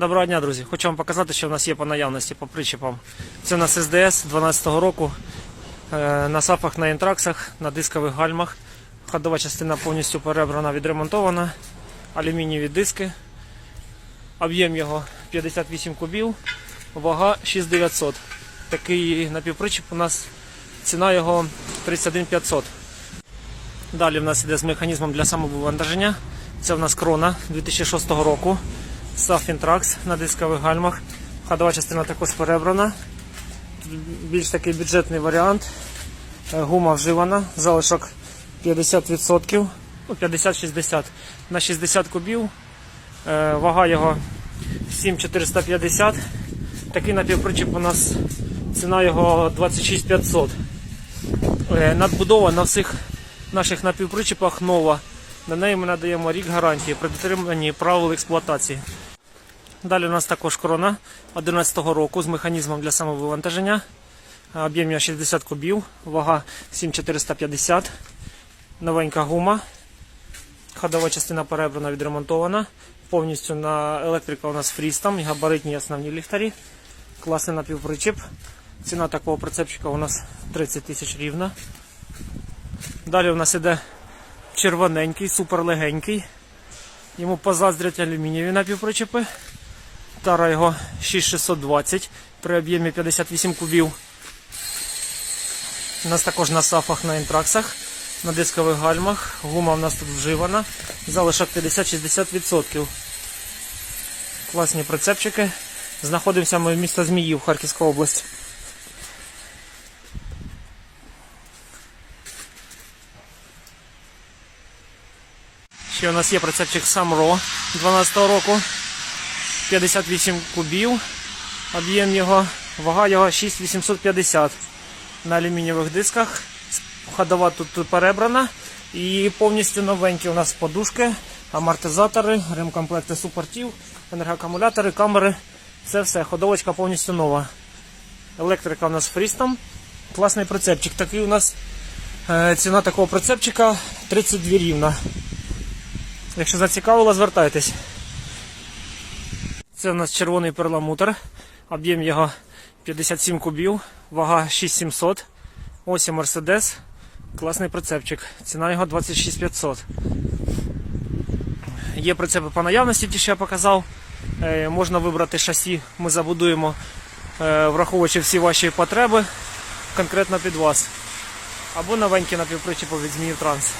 Доброго дня, друзі. Хочу вам показати, що в нас є по наявності по причепам. Це у нас СДС 12-го року е, на сапах на інтраксах, на дискових гальмах. Ходова частина повністю перебрана, відремонтована. Алюмінієві диски. Об'єм його 58 кубів, вага 6900. Такий напівпричеп у нас ціна його 31500. Далі в нас іде з механізмом для самовивантаження. Це в нас крона 2006 року. Intrax на дискових гальмах. Ходова частина також перебрана. Більш такий бюджетний варіант. Е, Гума вживана, залишок 50%, ну, 50-60 на 60 кубів. Е, Вага його 7450. Такий напівпричеп у нас ціна його 26500. Е, Надбудова на всіх наших напівпричепах нова. На неї ми надаємо рік гарантії при дотриманні правил експлуатації. Далі у нас також крона 11 року з механізмом для самовивантаження. Об'єм 60 кубів, вага 7450, новенька гума. Ходова частина перебрана, відремонтована. Повністю на електрика у нас фрістом і габаритні основні ліхтарі. Класний напівпричіп. Ціна такого прицепчика у нас 30 тисяч рівна. Далі у нас іде червоненький, суперлегенький. Йому позаздрять алюмінієві напівпричепи. Тара його 6620 при об'ємі 58 кубів. У нас також на сафах на інтраксах, на дискових гальмах. Гума у нас тут вживана. Залишок 50-60%. Класні прицепчики. Знаходимося ми в місто Зміїв, Харківська область. Ще у нас є прицепчик Самро 12 року. 58 кубів. Об'єм його, вага його 6850 на алюмінієвих дисках. Ходова тут перебрана. І повністю новенькі у нас подушки, амортизатори, ремкомплекти супортів, енергоакумулятори, камери. Це все. Ходовочка повністю нова. Електрика у нас фрістом. Класний прицепчик. Такий у нас е, ціна такого прицепчика 32 рівна. Якщо зацікавило, звертайтесь. Це у нас червоний перламутр. Об'єм його 57 кубів, вага 6700. Ось і Мерседес. Класний прицепчик. Ціна його 26500. Є прицепи по наявності, ті, що я показав. Е, можна вибрати шасі, ми забудуємо, е, враховуючи всі ваші потреби конкретно під вас. Або новенькі напівпричепи від Зміїв Транс.